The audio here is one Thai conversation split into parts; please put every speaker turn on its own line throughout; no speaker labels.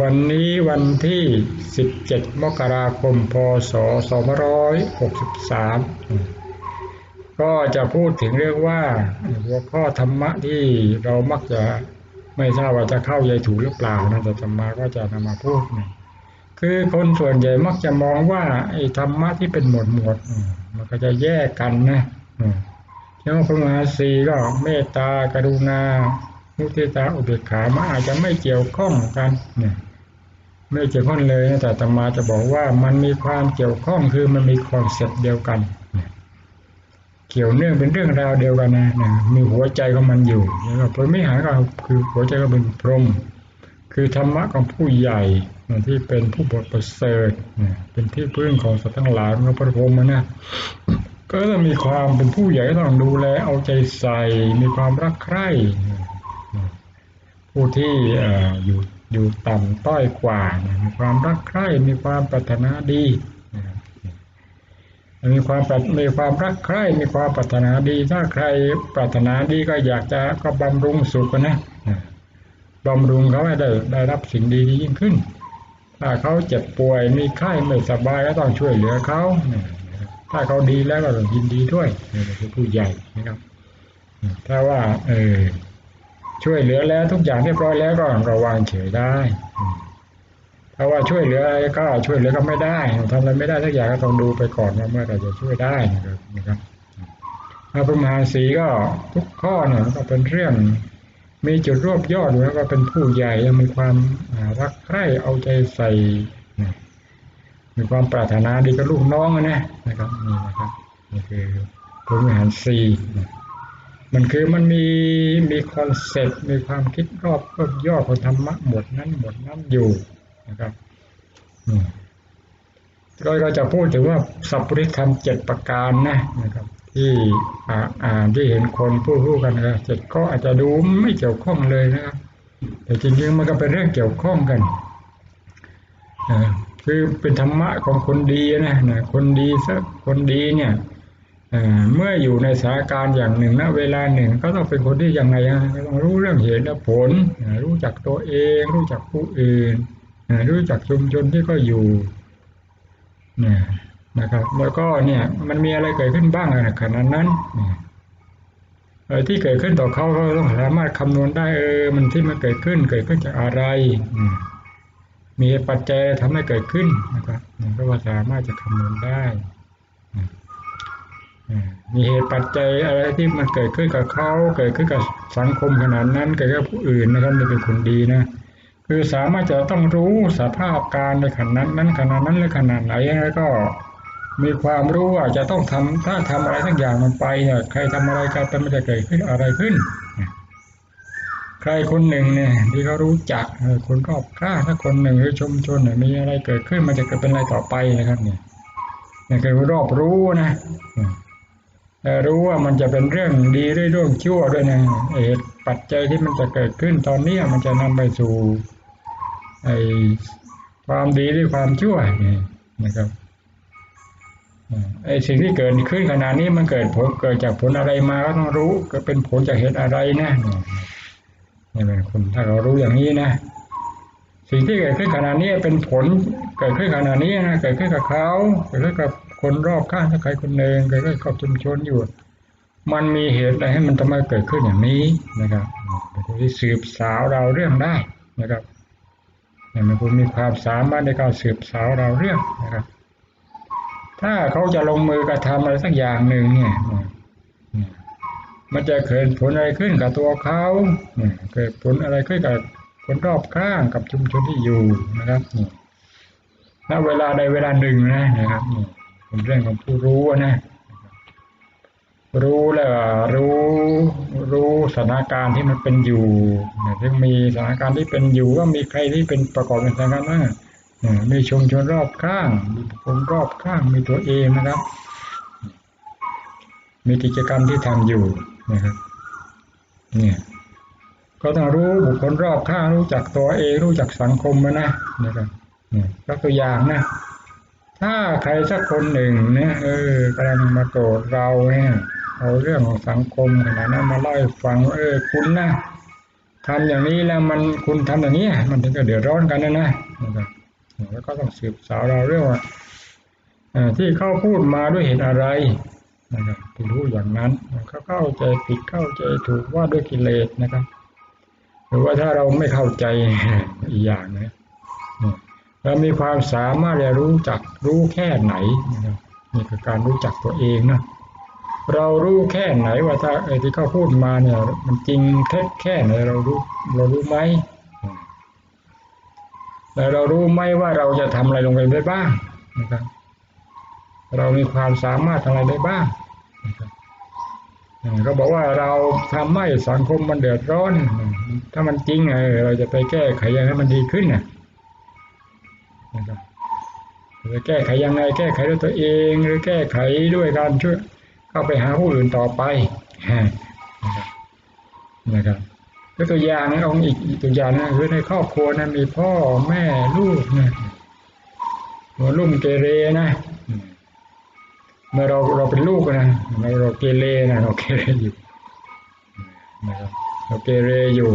วันนี้วันที่ 17 มกราคม พศ 2563 ก็จะพูดถึงเรื่องว่าหัวข้อธรรมะที่เรามักจะไม่ทราบว่าจะเข้าใจถูกหรือเปล่านะแต่ธรรมะก็จะนำมาพูดนะคือคนส่วนใหญ่มักจะมองว่าไอ้ธรรมะที่เป็นหมวดหมวดมันก็จะแยกกันนะอืมเช่นว่าพระมหาสีก็เมตตากรุณามุทิตาอุเบกขามันอาจจะไม่เกี่ยวข้องกันเนี่ย ไม่เกี่ยวข้องเลยนะแต่ธรรมาจะบอกว่ามันมีความเกี่ยวข้องคือมันมีคอนเซ็ปต์เดียวกัน เกี่ยวเนื่องเป็นเรื่องราวเดียวกันนะนะมีหัวใจของมันอยู่แล้วพรมิหารก็คือหัวใจก็เป็นพรหมคือธรรมะของผู้ใหญ่ที่เป็นผู้บทประเสริฐเป็นที่พึ่งของสัตว์ทั้งหลายของพระพรหมนะก็ต้องมีความเป็นผู้ใหญ่ต้องดูแลเอาใจใส่ มีความรักใคร่ผู้ที่ออยู่ อยู่ต่ำต้อยกว่ามีความรักใคร่มีความปรารถนาดีนะมีความมีความรักใคร่มีความปรารถนาดี ถ้าใครปรารถนาดีก็อยากจะก็บำรุงสุขนะบำรุงเขาให้ได้ได้รับสิ่งดียิ่งขึ้น ถ้าเขาเจ็บป่วยมีไข้ไม่สบายก็ต้องช่วยเหลือเขาถ้าเขาดีแล้วก็ยินดีด้วยนี่คือผู้ใหญ่นะครับถ้าว่า เออ ช่วยเหลือแล้วทุกอย่างเรียบร้อยแล้วก็ระวังเฉยได้ถ้าว่าช่วยเหลืออะไรก็ช่วยเหลือก็ไม่ได้ทำอะไรไม่ได้ทุกอย่างก็ต้องดูไปก่อนว่าเมื่อไหร่จะช่วยได้นะครับนะครับพระประมาณสีก็ทุกข้อเนี่ยก็เป็นเรื่องมีจุดรวบยอดแล้วก็เป็นผู้ใหญ่ยังมีความรักใคร่เอาใจใส่มีความปรารถนาดีกับลูกน้องนะนะครับนี่นะครับนี่คือพระวิหารสี มันคือมันมีมีคอนเซ็ปต์มีความคิดรอบรอบย่อของธรรมะหมดนั้นหมดนั้นอยู่นะครับเราก็จะพูดถึงว่าสัพพุริธรรมเจ็ดประการนะนะครับ ที่อ่านที่เห็นคนพูดพูดกันนะเจ็ดก็อาจจะดูไม่เกี่ยวข้องเลยนะครับ แต่จริงๆมันก็เป็นเรื่องเกี่ยวข้องกันคือเป็นธรรมะของคนดีนะนะคนดีสักคนดีเนี่ย เมื่ออยู่ในสถานการณ์อย่างหนึ่งณเวลาหนึ่งก็ต้องเป็นคนที่ยังไงฮะก็ต้องรู้เรื่องเหตุและผล รู้จักตัวเอง รู้จักผู้อื่น รู้จักชุมชนที่ก็อยู่เนี่ยนะครับแล้วก็เนี่ยมันมีอะไรเกิดขึ้นบ้างในขณะนั้นที่เกิดขึ้นต่อเขาเขาต้องสามารถคำนวณได้เออมันที่มันเกิดขึ้นเกิดขึ้นจากอะไร มีปัจจัยทำให้เกิดขึ้นนะครับมันก็สามารถจะคำนวณได้ มีเหตุปัจจัยอะไรที่มันเกิดขึ้นกับเขาเกิดขึ้นกับสังคมขนาดนั้นเกิดกับผู้อื่นนะครับนี่เป็นคนดีนะ คือสามารถจะต้องรู้สภาพการในขณะนั้นขณะนั้นหรือขนาดไหนแล้วก็มีความรู้ว่าจะต้องทำถ้าทำอะไรทั้งอย่างมันไปเนี่ยใครทำอะไรกันมันจะเกิดขึ้นอะไรขึ้น ใครคนหนึ่งเนี่ยที่เขารู้จักคนรอบข้างถ้าคนหนึ่งหรือชุมชนเนี่ยมีอะไรเกิดขึ้นมันจะเกิดเป็นอะไรต่อไปนะครับเนี่ยนี่คือรอบรู้นะ รู้ว่ามันจะเป็นเรื่องดีหรือเรื่องชั่วด้วยนะเหตุปัจจัยที่มันจะเกิดขึ้นตอนนี้มันจะนำไปสู่ไอความดีหรือความชั่วนี่นะครับไอสิ่งที่เกิดขึ้นขณะนี้มันเกิดผลเกิดจากผลอะไรมาก็ต้องรู้ก็เป็นผลจากเหตุอะไรนะนี่เป็นคนถ้าเรารู้อย่างนี้นะ สิ่งที่เกิดขึ้นขณะนี้เป็นผลเกิดขึ้นขณะนี้นะเกิดขึ้นกับเขาเกิดขึ้นกับ คนรอบข้างถ้าใครคนหนึ่งเกิดขึ้นกับชุมชนอยู่ มันมีเหตุอะไรให้มันทำไมเกิดขึ้นอย่างนี้นะครับเป็นคนที่สืบสาวเราเรื่องได้นะครับเนี่ยมันคุณมีความสามารถในการสืบสาวเราเรื่องนะครับ ถ้าเขาจะลงมือกระทำอะไรสักอย่างหนึ่งเนี่ยมันจะเกิดผลอะไรขึ้นกับตัวเขาเกิดผลอะไรขึ้นกับคนรอบข้างกับชุมชนที่อยู่นะครับนี่ณเวลาใดเวลาหนึ่งนะนะครับนี่ เป็นเรื่องของผู้รู้นะ รู้แล้วรู้รู้สถานการณ์ที่มันเป็นอยู่ซึ่งมีสถานการณ์ที่เป็นอยู่ก็มีใครที่เป็นประกอบเป็นสถานการณ์นั้นมีชุมชนรอบข้างมีคนรอบข้างมีตัวเองนะครับ มีกิจกรรมที่ทำอยู่นะครับเนี่ยก็ต้องรู้บุคคลรอบข้างรู้จักตัวเองรู้จักสังคมมานะนะครับเนี่ยก็ตัวอย่างนะ ถ้าใครสักคนหนึ่งเนี่ยเออกำลังมาโกรธเราเนี่ยเอาเรื่องของสังคมขนาดนั้นมาเล่าให้ฟังเออคุณนะทำอย่างนี้แล้วมันคุณทำอย่างนี้มันถึงจะเดือดร้อนกันนะนะแล้วก็ต้องสืบสาวเราเรื่องว่าที่เขาพูดมาด้วยเหตุอะไรนะครับที่รู้อย่างนั้นเขาเข้าใจผิดเข้าใจถูกว่าด้วยกิเลสนะครับ หรือว่าถ้าเราไม่เข้าใจอีกอย่างนะ เรามีความสามารถจะรู้จักรู้แค่ไหนนะครับนี่คือการรู้จักตัวเองนะเรารู้แค่ไหนว่าถ้าไอ้ที่เขาพูดมาเนี่ยมันจริงเท็จแค่ไหนเรารู้เรารู้ไหมแต่เรารู้ไหมว่าเราจะทำอะไรลงไปได้บ้างนะครับเรามีความสามารถทำอะไรได้บ้างนะครับก็บอกว่าเราทำให้สังคมมันเดือดร้อน ถ้ามันจริงไงเราจะไปแก้ไขยังไงมันดีขึ้นนะ ครับจะแก้ไขยังไงแก้ไขด้วยตัวเอง หรือแก้ไขด้วยการช่วยเข้าไปหาผู้อื่นต่อไปนะครับก็ตัวอย่างนะองอีกตัวอย่างนะคือในครอบครัวนะมีพ่อแม่ลูกนะหัวลุ่มเกเรนะเมื่อเราเราเป็นลูกนะเราเราเกเรนะเราเกเรอยู่นะครับเราเกเรอยู่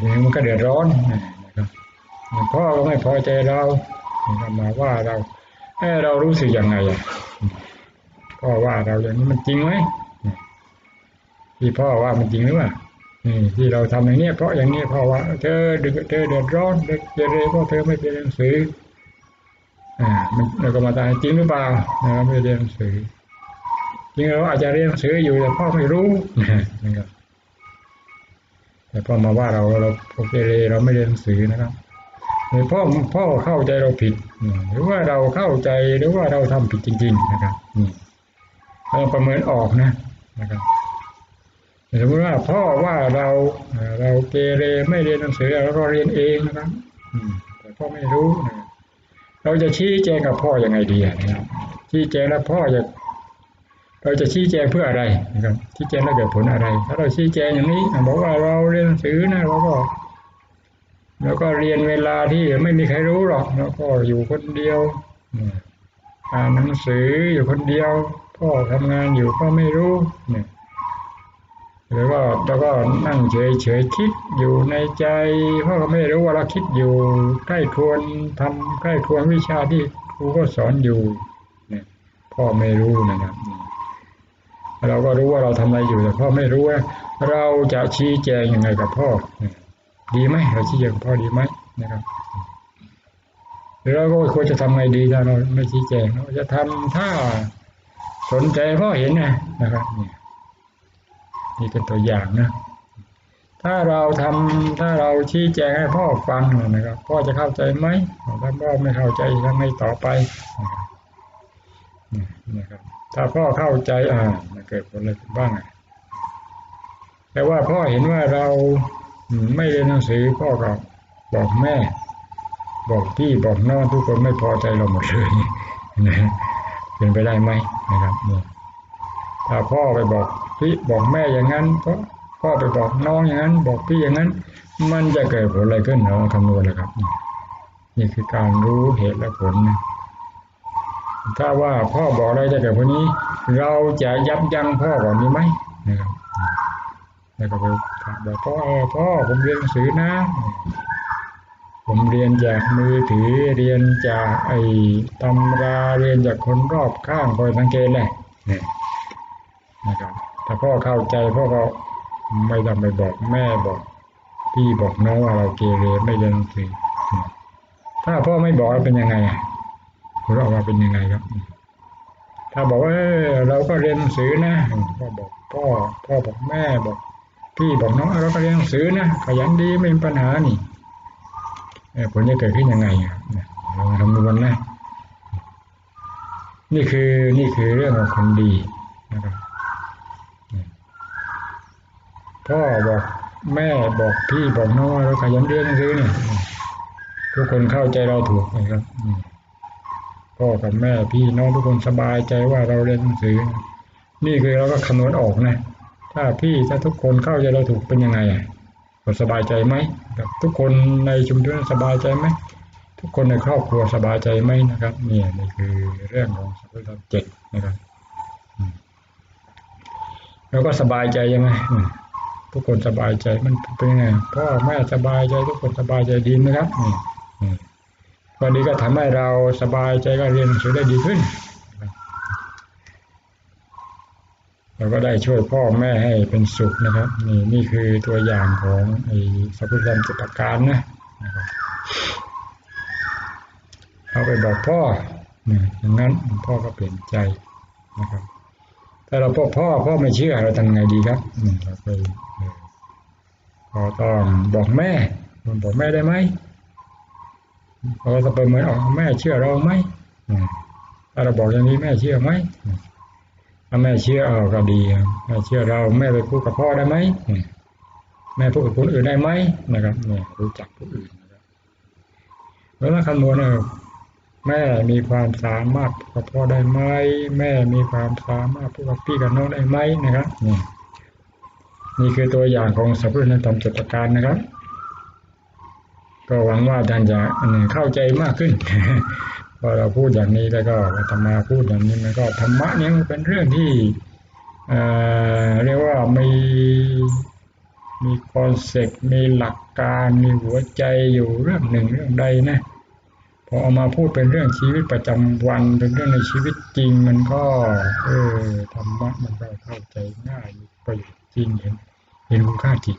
ทีนี้มันก็เดือดร้อนนะ พ่อก็ไม่พอใจเรามาว่าเราเออเรารู้สึกยังไงอะพ่อว่าเราอย่างนี้มันจริงไหมที่พ่อว่ามันจริงหรือเปล่าที่เราทำอย่างนี้เพราะอย่างนี้พ่อว่าเธอเธอเดือดร้อนเดือดเรเพราะเธอไม่เรียนหนังสืออ่ามันเราก็มาตายจริงหรือเปล่าเราไม่เรียนหนังสือจริงเราอาจจะเรียนหนังสืออยู่แต่พ่อไม่รู้นะครับแต่พ่อมาว่าเราเราเคเรเราไม่เรียนหนังสือนะครับ พ่อพ่อเข้าใจเราผิด หรือว่าเราเข้าใจหรือว่าเราทำผิดจริง ๆ นะครับเราประเมินออกนะนะครับสมมติว่าพ่อว่าเราเราเกเรไม่เรียนหนังสือเราก็เรียนเองนะครับแต่พ่อไม่รู้นะเราจะชี้แจงกับพ่ออยังไงดีนะครับ ชี้แจงแล้วพ่อจะเราจะชี้แจงเพื่ออะไรนะครับ ชี้แจงแล้วเกิดผลอะไร ถ้าเราชี้แจงอย่างนี้บอกว่าเราเรียนหนังสือนะเราก็ แล้วก็เรียนเวลาที่ไม่มีใครรู้หรอก แล้วก็อยู่คนเดียวอ่านหนังสืออยู่คนเดียว พ่อทำงานอยู่ก็ไม่รู้เนี่ยหรือว่าแล้วก็นั่งเฉยเฉยคิดอยู่ในใจพ่อก็ไม่รู้ว่าเราคิดอยู่ใกล้ควรทำใกล้ควรวิชาที่ครูก็สอนอยู่เนี่ยพ่อไม่รู้นะครับเราก็รู้ว่าเราทำอะไรอยู่แต่พ่อไม่รู้ว่าเราจะชี้แจงยังไงกับพ่อ ดีไหมเราชี้แจงพ่อดีไหมนะครับหรือเราก็ควรจะทำไงดีถ้าเราไม่ชี้แจงเราจะทำถ้าสนใจพ่อเห็นนะนะครับนี่นี่เป็นตัวอย่างนะ ถ้าเราทำถ้าเราชี้แจงให้พ่อฟังนะครับ พ่อจะเข้าใจไหมถ้าพ่อไม่เข้าใจทำไงต่อไปนะครับ ถ้าพ่อเข้าใจอ่าเกิดผลอะไรบ้างแต่ว่าพ่อเห็นว่าเรา ไม่เรียนหนังสือพ่อก็บอกแม่ บอกพี่บอกน้องทุกคนไม่พอใจเราหมดเลยนะเป็นไปได้ไหมนะครับนี่ถ้าพ่อไปบอกพี่บอกแม่อย่างนั้นพ่อพ่อไปบอกน้องอย่างนั้น บอกพี่อย่างนั้น มันจะเกิดผลอะไรขึ้นเราคำนวณเลยครับ นี่คือการรู้เหตุและผลนะถ้าว่าพ่อบอกอะไรจะเกิดผลนี้ เราจะยับยั้งพ่อก่อนนี้ไหมนะครับ แล้วก็ไปบอกพ่อพ่อผมเรียนหนังสือนะ ผมเรียนจากมือถือเรียนจากไอ้ตำราเรียนจากคนรอบข้างคอยสังเกตเลยนี่นะครับถ้าพ่อเข้าใจพ่อก็ไม่ต้องไปบอกแม่บอกพี่บอกน้องว่าเราเกเรไม่เรียนหนังสือถ้าพ่อไม่บอกเป็นยังไงผลออกมาเป็นยังไงครับ ถ้าบอกว่าเราก็เรียนหนังสือนะพ่อบอกพ่อพ่อบอกแม่บอก พี่บอกน้องเราก็เรียนหนังสือนะขยันดีไม่มีปัญหานี่ผลจะเกิดขึ้นยังไงเราทำนวนนะนี่คือนี่คือเรื่องของคนดีนะครับพ่อบอกแม่บอกพี่บอกน้องเราขยันเรียนหนังสือเนี่ยทุกคนเข้าใจเราถูกนะครับพ่อกับแม่พี่น้องทุกคนสบายใจว่าเราเรียนหนังสือ นี่คือเราก็คำนวณออกนะ ถ้าพี่ถ้าทุกคนเข้าใจเราถูกเป็นยังไงอะสบายใจไหมทุกคนในชุมชนสบายใจไหมทุกคนในครอบครัวสบายใจไหมนะครับเนี่ยนี่คือเรื่องของสัพพะเจ็ดนะครับเราก็สบายใจยังไงทุกคนสบายใจมันเป็นยังไงพ่อแม่สบายใจทุกคนสบายใจดีไหมครับนี่วันนี้ก็ทำให้เราสบายใจก็เรียนหนังสือได้ดีขึ้น เราก็ได้ช่วยพ่อแม่ให้เป็นสุขนะครับ นี่นี่คือตัวอย่างของไอ้สัพพุทธธรรมจ็ดประการนะนะเอาไปบอกพ่อเนี่ยอย่างนั้นพ่อก็เปลี่ยนใจนะครับถ้าเราพ่อพ่อพ่อไม่เชื่อเราทำไงดีครับอืมเราไปเอ่อก็ต้องบอกแม่บอกแม่ได้ไหมเราจะไปเหมือนออกแม่เชื่อเราไหมถ้าเราบอกอย่างนี้แม่เชื่อไหม ถ้าแม่เชื่อเอาก็ดีแม่เชื่อเราแม่ไปพูดกับพ่อได้ไหมแม่พูดกับคนอื่นได้ไหมนะครับเนี่ยรู้จักผู้อื่นนะครับเวลาคำนวณเนี่ยแม่มีความสามารถพูดกับพ่อได้ไหมแม่มีความสามารถพูดกับพี่กับน้องได้ไหมนะครับนี่นี่คือตัวอย่างของสัพพุทธธรรมจ็ดประการนะครับ ก็หวังว่าท่านจะเข้าใจมากขึ้น พอเราพูดอย่างนี้แล้วก็อาตมาพูดอย่างนี้มันก็ธรรมะเนี่ยมันเป็นเรื่องที่เอเรียกว่ามีมีคอนเซ็ปต์มีหลักการมีหัวใจอยู่เรื่องหนึ่งเรื่องใดนะพอเอามาพูดเป็นเรื่องชีวิตประจำวันเป็นเรื่องในชีวิตจริงมันก็ เออธรรมะมันก็เข้าใจง่ายมีประโยชน์จริงเห็นเห็นคุณค่าจริง